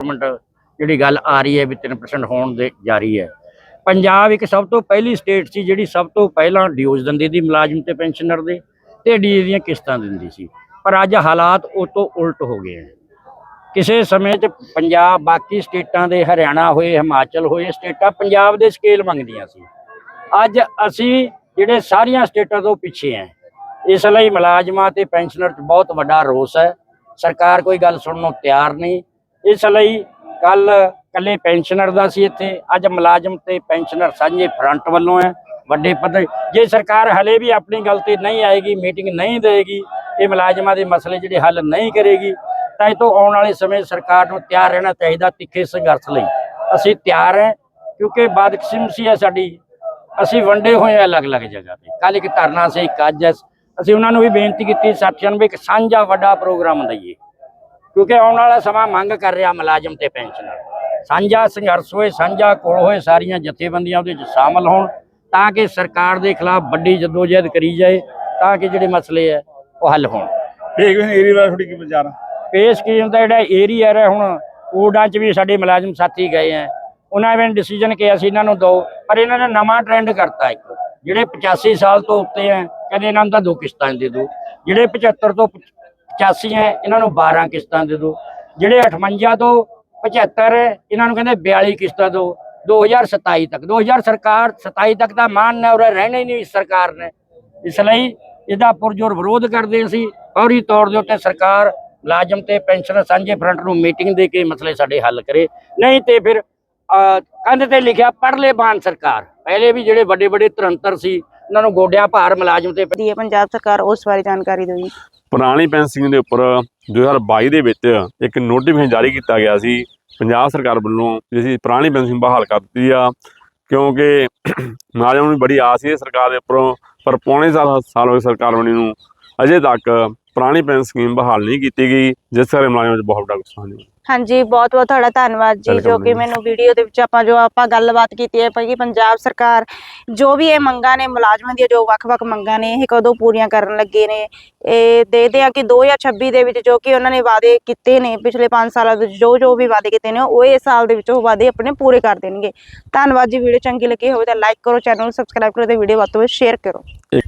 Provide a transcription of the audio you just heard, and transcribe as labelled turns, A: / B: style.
A: Government ਜਿਹੜੀ ਗੱਲ ਆ ਰਹੀ ਹੈ ਵੀ 3% ਹੋਣ ਦੇ ਜਾਰੀ ਹੈ। ਪੰਜਾਬ ਇੱਕ ਸਭ ਤੋਂ ਪਹਿਲੀ ਸਟੇਟ ਸੀ ਜਿਹੜੀ ਸਭ ਤੋਂ ਪਹਿਲਾਂ ਡਿਊਜ਼ ਦਿੰਦੀ ਸੀ ਮੁਲਾਜ਼ਮ ਤੇ ਪੈਨਸ਼ਨਰ ਦੇ ਤੇ ਡੀ ਦੀਆਂ ਕਿਸ਼ਤਾਂ ਦਿੰਦੀ ਸੀ। ਪਰ ਅੱਜ ਹਾਲਾਤ ਉਹ ਤੋਂ ਉਲਟ ਹੋ ਗਏ ਹਨ। ਕਿਸੇ ਸਮੇਂ 'ਚ ਪੰਜਾਬ ਬਾਕੀ ਸਟੇਟਾਂ ਦੇ ਹਰਿਆਣਾ ਹੋਏ, ਹਿਮਾਚਲ ਹੋਏ ਸਟੇਟਾਂ ਪੰਜਾਬ ਦੇ ਸਕੇਲ ਮੰਗਦੀਆਂ ਸੀ। ਅੱਜ ਅਸੀਂ ਜਿਹੜੇ ਸਾਰੀਆਂ ਸਟੇਟਾਂ ਤੋਂ ਪਿੱਛੇ ਹਾਂ, ਇਸ ਲਈ ਮੁਲਾਜ਼ਮਾਂ ਤੇ ਪੈਨਸ਼ਨਰ 'ਚ ਬਹੁਤ ਵੱਡਾ ਰੋਸ ਹੈ। ਸਰਕਾਰ ਕੋਈ ਗੱਲ ਸੁਣਨ ਨੂੰ ਤਿਆਰ ਨਹੀਂ। ਇਸ ਲਈ ਕੱਲ ਕੱਲੇ ਪੈਨਸ਼ਨਰ ਦਾ ਸੀ ਇੱਥੇ, ਅੱਜ ਮੁਲਾਜ਼ਮ ਤੇ ਪੈਨਸ਼ਨਰ ਸਾਂਝੇ ਫਰੰਟ ਵੱਲੋਂ ਹੈ, ਵੱਡੇ ਪੱਧਰ, ਜੇ ਸਰਕਾਰ ਹਲੇ ਵੀ ਆਪਣੀ ਗੱਲ ਤੇ ਨਹੀਂ ਆਏਗੀ, ਮੀਟਿੰਗ ਨਹੀਂ ਦੇਗੀ ਇਹ ਮੁਲਾਜ਼ਮਾਂ ਦੇ ਮਸਲੇ ਜਿਹੜੇ ਹੱਲ ਨਹੀਂ ਕਰੇਗੀ, ਤਾਂ ਇਹ ਤੋਂ ਆਉਣ ਵਾਲੇ ਸਮੇਂ ਸਰਕਾਰ ਨੂੰ ਤਿਆਰ ਰਹਿਣਾ ਚਾਹੀਦਾ ਤਿੱਖੇ ਸੰਘਰਸ਼ ਲਈ। ਅਸੀਂ ਤਿਆਰ ਹੈ, ਕਿਉਂਕਿ ਬਦਕਿਸਮਤੀ ਹੈ ਸਾਡੀ, ਅਸੀਂ ਵੰਡੇ ਹੋਏ ਹਾਂ ਅਲੱਗ-ਅਲੱਗ ਜਗ੍ਹਾ ਤੇ। ਕੱਲ ਇੱਕ ਧਰਨਾ ਸੀ, ਇੱਕ ਅੱਜ ਅਸੀਂ ਉਹਨਾਂ ਨੂੰ ਵੀ ਬੇਨਤੀ ਕੀਤੀ ਸਾਥੀਆਂ ਨੂੰ ਵੀ ਇੱਕ ਸਾਂਝਾ ਵੱਡਾ ਪ੍ਰੋਗਰਾਮ ਦਈਏ ਕਿਉਂਕਿ ਆਉਣ ਵਾਲਾ ਸਮਾਂ ਮੰਗ ਕਰ ਰਿਹਾ ਮੁਲਾਜ਼ਮ ਤੇ ਪੈਨਸ਼ਨਰ ਸਾਂਝਾ ਸੰਘਰਸ਼ ਹੋਏ ਸਾਂਝਾ ਕੋਲ ਹੋਏ ਸਾਰੀਆਂ ਜਥੇਬੰਦੀਆਂ ਉਹਦੇ ਵਿੱਚ ਸ਼ਾਮਲ ਹੋਣ ਤਾਂ ਕਿ ਸਰਕਾਰ ਦੇ ਖਿਲਾਫ ਵੱਡੀ ਜਦੋਜਹਿਦ ਕਰੀ ਜਾਏ ਤਾਂ ਕਿ ਜਿਹੜੇ ਮਸਲੇ ਹੈ ਉਹ ਹੱਲ ਹੋਣ।
B: ਠੀਕ ਵੀ ਏਰੀਆ ਬਾਰੇ ਥੋੜੀ ਕੀ ਵਿਚਾਰ ਆ?
A: ਪੇ ਸਕੀਮ ਦਾ ਜਿਹੜਾ ਏਰੀਆ ਹੈ ਹੁਣ ਕੋਡਾਂ 'ਚ ਵੀ ਸਾਡੇ ਮੁਲਾਜ਼ਮ ਸਾਥੀ ਗਏ ਆ। ਉਹਨਾਂ ਨੇ ਡਿਸੀਜਨ ਕਿ ਅਸੀਂ ਇਹਨਾਂ ਨੂੰ ਦੋ ਪਰ ਇਹਨਾਂ ਨੇ ਨਵਾਂ ਟ੍ਰੈਂਡ ਕਰਤਾ ਇੱਕ। ਜਿਹੜੇ 85 ਸਾਲ ਤੋਂ ਉੱਤੇ ਆ ਕਹਿੰਦੇ ਇਹਨਾਂ ਨੂੰ ਤਾਂ ਦੋ ਕਿਸ਼ਤਾਂ ਦੇ ਦਿਓ। ਜਿਹੜੇ 75 ਤੋਂ 85 ਹੈ, ਇਹਨਾਂ ਨੂੰ 12 ਕਿਸ਼ਤਾਂ ਦੇ ਦਿਓ। ਜਿਹੜੇ 58 ਤੋਂ 75 ਹੈ, ਇਹਨਾਂ ਨੂੰ ਕਹਿੰਦੇ 42 ਕਿਸ਼ਤਾਂ ਦਿਓ। 2027 ਤੱਕ 2000 ਸਰਕਾਰ 27 ਤੱਕ ਦਾ ਮਾਨ ਹੈ ਔਰ ਰਹਿਣਾ ਹੀ ਨਹੀਂ ਇਸ ਸਰਕਾਰ ਨੇ। ਇਸ ਲਈ ਇਹਦਾ ਪੁਰਜੋਰ ਵਿਰੋਧ ਕਰਦੇ ਅਸੀਂ। ਫੌਰੀ ਤੌਰ ਦੇ ਉੱਤੇ ਸਰਕਾਰ ਮੁਲਾਜ਼ਮ ਤੇ ਪੈਨਸ਼ਨਰ ਸਾਂਝੇ ਫਰੰਟ ਨੂੰ ਮੀਟਿੰਗ ਦੇ ਕੇ ਮਸਲੇ ਸਾਡੇ ਹੱਲ ਕਰੇ। ਨਹੀਂ ਤੇ ਫਿਰ ਕੰਧ ਤੇ ਲਿਖਿਆ ਪੜ ਬਾਨ ਸਰਕਾਰ। ਪਹਿਲੇ ਵੀ ਜਿਹੜੇ ਵੱਡੇ ਵੱਡੇ ਤਰੰਤਰ ਸੀ ਉਹਨਾਂ ਨੂੰ ਗੋਡਿਆਂ ਭਾਰ ਮੁਲਾਜ਼ਮ ਤੇ
C: ਦੀ ਹੈ। ਪੰਜਾਬ ਸਰਕਾਰ ਉਸ ਬਾਰੇ ਜਾਣਕਾਰੀ ਦਿਓ ਜੀ।
B: ਪੁਰਾਣੀ ਪੈਨਸ਼ਨ ਦੇ ਉੱਪਰ 2022 ਦੇ ਵਿੱਚ ਇੱਕ ਨੋਟੀਫਿਕੇਸ਼ਨ ਜਾਰੀ ਕੀਤਾ ਗਿਆ ਸੀ ਪੰਜਾਬ ਸਰਕਾਰ ਵੱਲੋਂ ਅਸੀਂ ਪੁਰਾਣੀ ਪੈਨਸ਼ਨ ਬਹਾਲ ਕਰ ਦਿੱਤੀ ਆ ਕਿਉਂਕਿ ਮੁਲਾਜ਼ਮਾਂ ਨੂੰ ਬੜੀ ਆਸ ਸੀ ਸਰਕਾਰ ਦੇ ਉੱਪਰੋਂ ਪਰ ਪੌਣੇ ਸਾਲ ਸਾਲ ਹੋ ਗਏ ਸਰਕਾਰ ਬਣੀ ਨੂੰ ਅਜੇ ਤੱਕ ਪੁਰਾਣੀ ਪੈਨਸ਼ਨ ਸਕੀਮ ਬਹਾਲ ਨਹੀਂ ਕੀਤੀ ਗਈ ਜਿਸ ਕਰਕੇ ਮੁਲਾਜ਼ਮਾਂ ਵਿੱਚ ਬਹੁਤ ਵੱਡਾ ਨੁਕਸਾਨ ਹੋਇਆ
C: ਹਾਂਜੀ ਬਹੁਤ ਬਹੁਤ ਤੁਹਾਡਾ ਧੰਨਵਾਦ ਜੀ
B: Welcome
C: ਜੋ ਕਿ
B: ਜੀ।
C: ਮੈਨੂੰ ਵੀਡੀਓ ਦੇ ਵਿੱਚ ਆਪਾਂ ਜੋ ਆਪਾਂ ਗੱਲਬਾਤ ਕੀਤੀ ਹੈ ਕਿ ਪੰਜਾਬ ਸਰਕਾਰ ਜੋ ਵੀ ਇਹ ਮੰਗਾਂ ਨੇ ਮੁਲਾਜ਼ਮਾਂ ਦੀਆਂ ਜੋ ਵੱਖ-ਵੱਖ ਮੰਗਾਂ ਨੇ ਇਹ ਕਦੋਂ ਪੂਰੀਆਂ ਕਰਨ ਲੱਗੇ ਨੇ ਇਹ ਦੇਖਦੇ ਆ ਕਿ 2026 ਦੇ ਵਿੱਚ ਜੋ ਕਿ ਉਹਨਾਂ ਨੇ ਵਾਅਦੇ ਕੀਤੇ ਨੇ ਪਿਛਲੇ 5 ਸਾਲਾਂ ਦੇ ਜੋ ਜੋ ਵੀ ਵਾਅਦੇ ਕੀਤੇ ਨੇ ਉਹ ਇਸ ਸਾਲ ਦੇ ਵਿੱਚ ਉਹ ਵਾਅਦੇ ਆਪਣੇ ਪੂਰੇ ਕਰ ਦੇਣਗੇ। ਧੰਨਵਾਦ ਜੀ ਵੀਡੀਓ ਚੰਗੀ ਲੱਗੀ ਹੋਵੇ ਤਾਂ ਲਾਈਕ ਕਰੋ ਚੈਨਲ ਨੂੰ ਸਬਸਕ੍ਰਾਈਬ ਕਰੋ ਤੇ ਵੀਡੀਓ ਵੱਧ ਤੋਂ ਵੱਧ ਸ਼ੇਅਰ ਕਰੋ।
B: ਇੱਕ